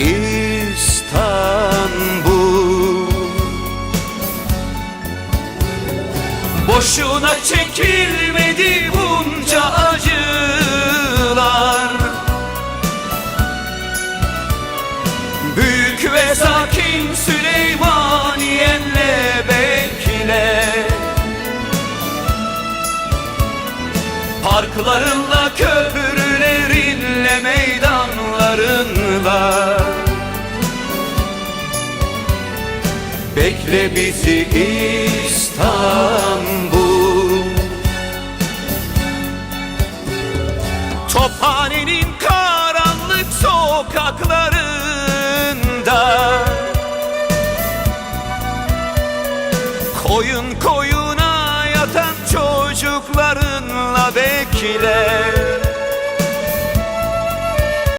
İstanbul. Boşuna çekilmedi bunca acılar. Büyük ve sakin Süleymaniyenle bekle. Parklarınla, köprülerinle, Bekle bizi İstanbul. Tophanenin karanlık sokaklarında Koyun koyuna yatan çocuklarınla bekle